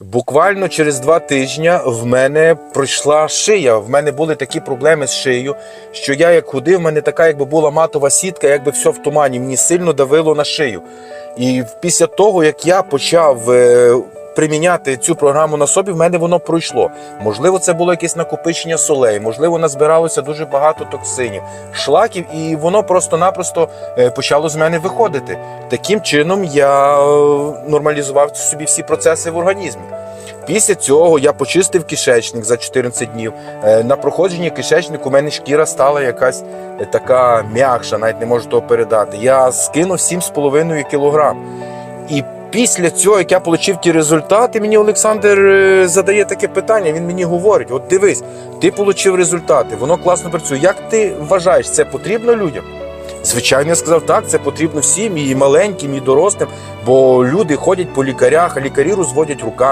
Буквально через два тижні в мене пройшла шия. В мене були такі проблеми з шиєю, що я як ходив, в мене така якби була матова сітка, якби все в тумані. Мені сильно давило на шию. І після того, як я почав е, приміняти цю програму на собі, в мене воно пройшло. Можливо, це було якесь накопичення солей, можливо, назбиралося дуже багато токсинів, шлаків, і воно просто-напросто е, почало з мене виходити. Таким чином я е, нормалізував собі всі процеси в організмі. Після цього я почистив кишечник за 14 днів. Е, На проходженні кишечнику у мене шкіра стала якась е, така м'якша, навіть не можу того передати. Я скинув 7,5 кілограм. І після цього, як я отримав ті результати, мені Олександр е, задає таке питання. Він мені говорить: от дивись, ти отримав результати, воно класно працює. Як ти вважаєш, це потрібно людям? Звичайно, я сказав, так, це потрібно всім, і маленьким, і дорослим, бо люди ходять по лікарях, а лікарі розводять руками.